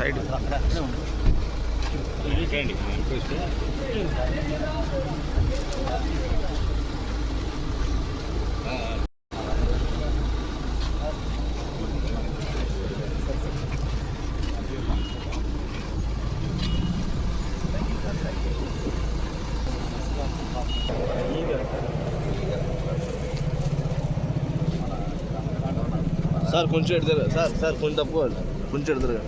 Excited. Side sir కొంచెం ఎడతారు sir sir కొంచెం తప్పుకోవాలి కొంచెం ఎడతారు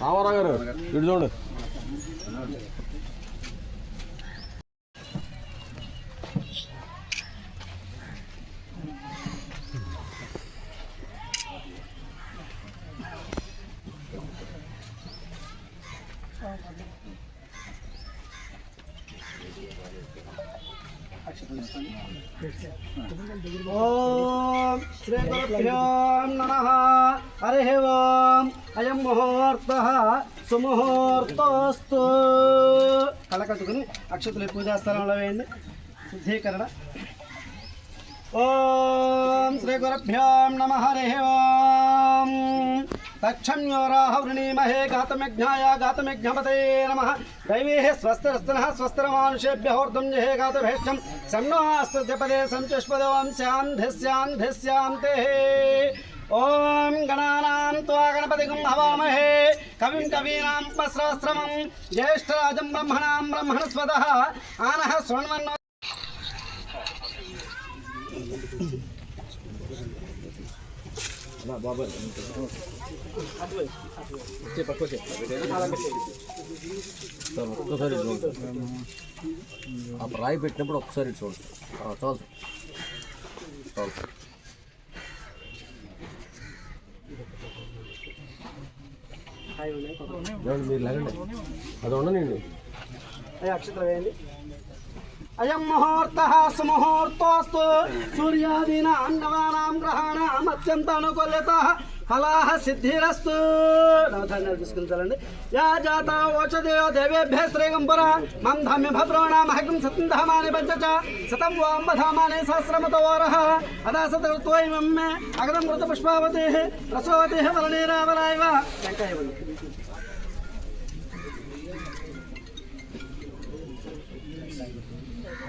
రామారావు గారు ఇటు చూడండి ఓం శ్రీ గురుభ్యో నమ. హరి ఓం. అయం ముహూర్త. సుముహూర్తోస్తు. కళ్ళ అక్షతులు పూజా స్థలంలో వేయండి. శుద్ధీకరణ. ఓం శ్రీ గురుభ్యో నమ. హరి ఓం. तक्षम्योराहवृणीमहे घातमिज्ञाया घातमिज्ञपते नम। दैवेः स्वस्तिरस्तनः स्वस्तिरमानुषेभ्यहोर्दुञ्जहे घातभेष्टं सन्नोऽस्तुजपदे सञ्चुष्पदवांस्यान्धिस्यान्धिस्यान्तेः ॐ गणानां त्वा गणपतिगुं हवामहे कविं कवीनां पस्राश्रमं ज्येष्ठराजं ब्रह्मणां ब्रह्मणस्पदः आनः शृण्वन्नो ఒక్కసారి చూడండి ఆ రాయి పెట్టినప్పుడు ఒక్కసారి చూడండి చాలు చాలు చూడండి, మీరు లేకండి అది ఉండనండి అయ్యా అక్షత్రం వేయండి అయం ముహూర్త సుముహూర్తోస్తు సూర్యాదీనా నవానాం గ్రహాణం అత్యంత అనుకూల్యత ఫలాహ సిద్ధిరస్తు నవధాన్యాలు తీసుకుంటారండి యా జాత ఓషధయో దేవేభ్య శ్రీగంపుర మం భద్రోణ మహకం సతం ధామాని పంచచ శతం వాంబధామాని సహస్రమత ఓరః అదా సతత్వైమం మే అగదం మృత పుష్పావతి రసోవతి వలనీరావరాయవ వెంకయ్య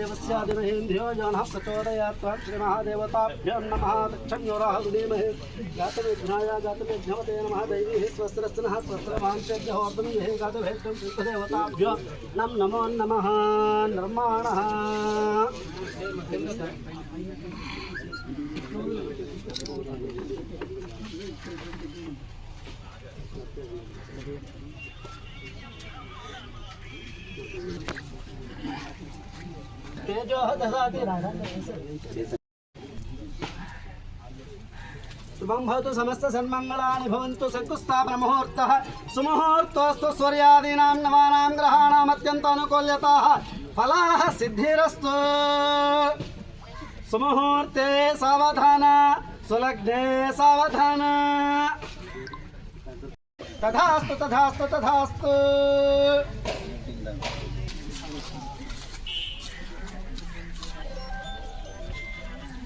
देवस्य देवहेन्द्रियो जानः प्रचोदयात् त्वां श्रीमहादेवताभ्यो नमः दक्षण्योराः विधीमहे जातमेघ्नाय जातमेघ्नवते Thank you. शुभं भवतु समस्त सन्मङ्गलानि भवन्तु शङ्कुस्थापन मुहूर्तः सुमुहूर्तोऽस्तु स्वर्यादीनां नवानां ग्रहाणाम् अत्यन्त अनुकूल्यताः फलाः सुमुहूर्ते सावधान, सुलग्ने सावधान। तथास्तु तथास्तु तथास्तु।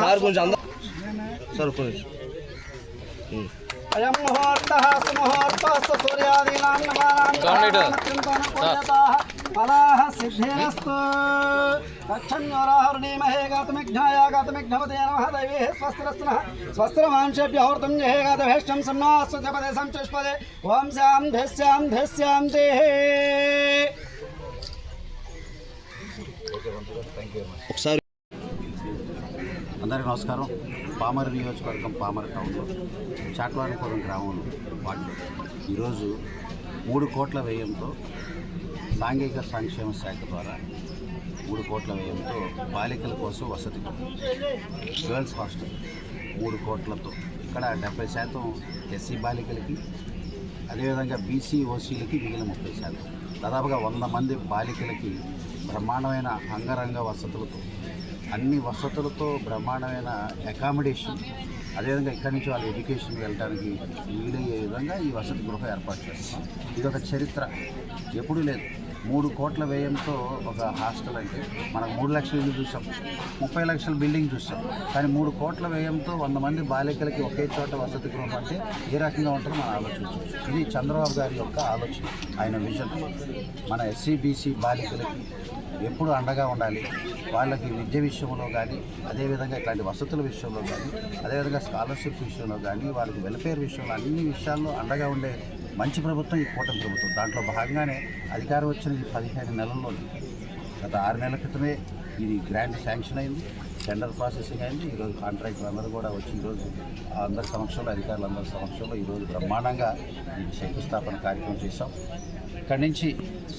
సార్ కొంచెం సార్ కొంచెం అయం ముహూర్త సుముహూర్త సూర్యాదీనాం నవానాం సిద్ధిరస్తు దక్షిణ్యోరాహరుణీమహే గాతమిఘ్నాయ గాతమిఘ్నపతే నమః దైవే స్వస్తిరస్తు నః జహే గాతభేష్టం సన్నాస్తు సంచుష్పదే ఓం శాం ధస్యాం ధస్యాం దేహే ఒకసారి అందరికీ నమస్కారం పామర నియోజకవర్గం పామర టౌన్లో చాట్వారిపురం గ్రామంలో వాటిలో ఈరోజు మూడు కోట్ల వ్యయంతో సాంఘిక సంక్షేమ శాఖ ద్వారా మూడు కోట్ల వ్యయంతో బాలికల కోసం వసతి గర్ల్స్ హాస్టల్ మూడు కోట్లతో. ఇక్కడ డెబ్బై శాతం ఎస్సీ బాలికలకి అదేవిధంగా బీసీ ఓసీలకి మిగిలిన ముప్పై శాతం. దాదాపుగా వంద మంది బాలికలకి బ్రహ్మాండమైన అంగరంగ వసతులతో అన్ని వసతులతో బ్రహ్మాండమైన అకామిడేషన్ అదేవిధంగా ఇక్కడి నుంచి వాళ్ళ ఎడ్యుకేషన్ వెళ్ళడానికి వీలయ్యే విధంగా ఈ వసతి గృహ ఏర్పాటు చేస్తాం ఇది ఒక చరిత్ర. ఎప్పుడూ లేదు. మూడు కోట్ల వ్యయంతో ఒక హాస్టల్ అంటే మనకు మూడు లక్షల ఇల్లు చూసాం ముప్పై లక్షల బిల్డింగ్ చూసాం కానీ మూడు కోట్ల వ్యయంతో వంద మంది బాలికలకి ఒకే చోట వసతి గృహం అంటే ఏ రకంగా ఉంటుందో మనం ఆలోచించాం ఇది చంద్రబాబు గారి యొక్క ఆలోచన ఆయన విజన్. మన ఎస్సీబీసీ బాలికలకి ఎప్పుడు అండగా ఉండాలి? వాళ్ళకి విద్య విషయంలో కానీ అదేవిధంగా ఇట్లాంటి వసతుల విషయంలో కానీ అదేవిధంగా స్కాలర్షిప్ విషయంలో కానీ వాళ్ళకి వెల్ఫేర్ విషయంలో అన్ని విషయాల్లో అండగా ఉండే మంచి ప్రభుత్వం ఈ కూటమి ప్రభుత్వం. దాంట్లో భాగంగానే అధికారం వచ్చిన ఈ పదిహేను నెలల్లో గత ఆరు నెలల క్రితమే ఇది గ్రాంట్ శాంక్షన్ అయింది టెండర్ ప్రాసెసింగ్ అయింది. ఈరోజు కాంట్రాక్టర్ అందరూ కూడా వచ్చిన రోజు అందరి సమక్షంలో అధికారులందరి సమక్షంలో ఈరోజు బ్రహ్మాండంగా ఈ శంకుస్థాపన కార్యక్రమం చేశాం. ఇక్కడి నుంచి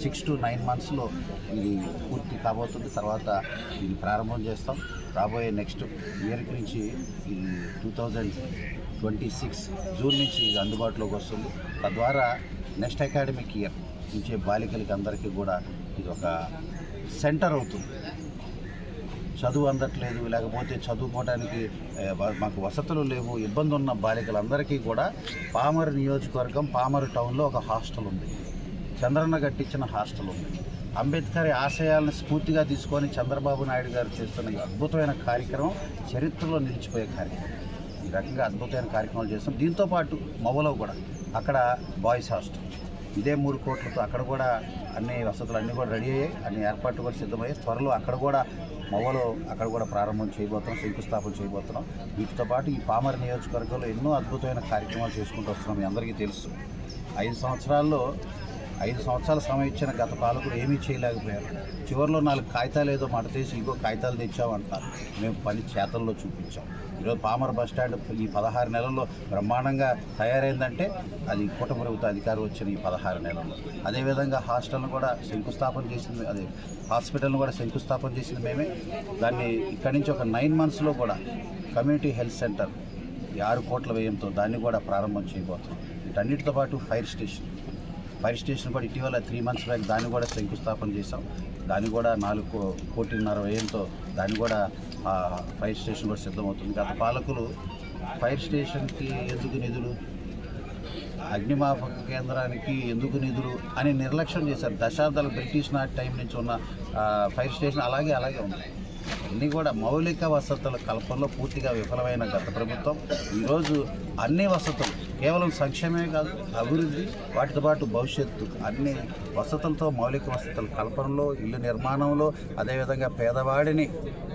సిక్స్ టు నైన్ మంత్స్లో ఇది పూర్తి కాబోతుంది. తర్వాత ఇది ప్రారంభం చేస్తాం. రాబోయే నెక్స్ట్ ఇయర్కి నుంచి ఇది two thousand twenty six June నుంచి ఇది అందుబాటులోకి వస్తుంది. తద్వారా నెక్స్ట్ అకాడమిక్ ఇయర్ నుంచి బాలికలకి అందరికీ కూడా ఇది ఒక సెంటర్ అవుతుంది. చదువు అందట్లేదు లేకపోతే చదువుకోవడానికి మాకు వసతులు లేవు ఇబ్బంది ఉన్న బాలికలందరికీ కూడా పామర్ నియోజకవర్గం పామర్ టౌన్లో ఒక హాస్టల్ ఉంది. చంద్రన్న కట్టించిన హాస్టల్ ఉంది. అంబేద్కర్ ఆశయాలను స్ఫూర్తిగా తీసుకొని చంద్రబాబు నాయుడు గారు చేస్తున్న ఈ అద్భుతమైన కార్యక్రమం చరిత్రలో నిలిచిపోయే కార్యక్రమం. ఈ రకంగా అద్భుతమైన కార్యక్రమాలు చేస్తాం దీంతో పాటు కూడా అక్కడ బాయ్స్ హాస్టల్. ఇదే మూడు కోట్లతో అక్కడ కూడా అన్ని వసతులు అన్నీ కూడా రెడీ అయ్యాయి. అన్ని ఏర్పాట్లు కూడా సిద్ధమయ్యాయి. త్వరలో అక్కడ కూడా మొవలో అక్కడ కూడా ప్రారంభం చేయబోతున్నాం శంకుస్థాపన చేయబోతున్నాం. వీటితో పాటు ఈ పామర్ నియోజకవర్గంలో ఎన్నో అద్భుతమైన కార్యక్రమాలు చేసుకుంటూ వస్తున్నాం. మీ అందరికీ తెలుసు. ఐదు సంవత్సరాల్లో ఐదు సంవత్సరాల సమయం ఇచ్చిన గత పాలకులు ఏమీ చేయలేకపోయారు. చివరిలో నాలుగు కాగితాలు ఏదో మడతేసి ఇంకో కాగితాలు తెచ్చామంటారు మేము పని చేతల్లో చూపించాం. ఈరోజు పామర్ బస్ స్టాండ్ ఈ పదహారు నెలల్లో బ్రహ్మాండంగా తయారైందంటే అది కూట ప్రభుత్వ అధికారం వచ్చిన ఈ పదహారు నెలల్లో. అదేవిధంగా హాస్టల్ను కూడా శంకుస్థాపన చేసింది అదే హాస్పిటల్ను కూడా శంకుస్థాపన చేసింది మేమే. దాన్ని ఇక్కడి నుంచి ఒక నైన్ మంత్స్లో కూడా కమ్యూనిటీ హెల్త్ సెంటర్ ఆరు కోట్ల వ్యయంతో దాన్ని కూడా ప్రారంభం చేయబోతున్నాం. వీటన్నిటితో పాటు ఫైర్ స్టేషన్ ఫైర్ స్టేషన్ కూడా ఇటీవల త్రీ మంత్స్ బ్యాక్ దాన్ని కూడా శంకుస్థాపన చేసాం దాన్ని కూడా నాలుగు కోటిన్నర వ్యయంతో దాన్ని కూడా ఫైర్ స్టేషన్ కూడా సిద్ధమవుతుంది గత పాలకులు ఫైర్ స్టేషన్కి ఎందుకు నిధులు అగ్నిమాపక కేంద్రానికి ఎందుకు నిధులు అని నిర్లక్ష్యం చేశారు. దశాబ్దాల బ్రిటిష్ నాటి టైం నుంచి ఉన్న ఫైర్ స్టేషన్ అలాగే అలాగే ఉంది. అన్నీ కూడా మౌలిక వసతుల కల్పనలో పూర్తిగా విఫలమైన గత ప్రభుత్వం. ఈరోజు అన్ని వసతులు కేవలం సంక్షేమే కాదు అభివృద్ధి వాటితో పాటు భవిష్యత్తు అన్ని వసతులతో మౌలిక వసతుల కల్పనలో ఇల్లు నిర్మాణంలో అదేవిధంగా పేదవాడిని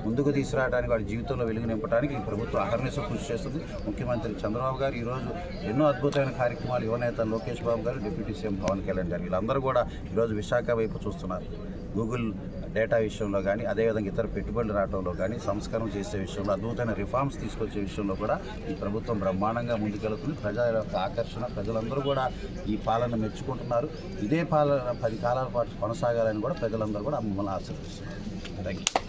ముందుకు తీసుకురావడానికి వాడి జీవితంలో వెలుగు నింపడానికి ఈ ప్రభుత్వం అహర్నిశ కృషి చేస్తుంది. ముఖ్యమంత్రి చంద్రబాబు గారు ఈరోజు ఎన్నో అద్భుతమైన కార్యక్రమాలు యువనేత లోకేష్ బాబు గారు డిప్యూటీ సీఎం పవన్ కళ్యాణ్ గారు వీళ్ళందరూ కూడా ఈరోజు విశాఖ వైపు చూస్తున్నారు. గూగుల్ డేటా విషయంలో కానీ అదేవిధంగా ఇతర పెట్టుబడులు రావడంలో కానీ సంస్కరణ చేసే విషయంలో అద్భుతమైన రిఫార్మ్స్ తీసుకొచ్చే విషయంలో కూడా ఈ ప్రభుత్వం బ్రహ్మాండంగా ముందుకెళ్తుంది. ప్రజల యొక్క ఆకర్షణ ప్రజలందరూ కూడా ఈ పాలన మెచ్చుకుంటున్నారు. ఇదే పాలన పది కాలాల పాటు కొనసాగాలని కూడా ప్రజలందరూ కూడా మమ్మల్ని ఆశీర్వదిస్తున్నారు. Thank you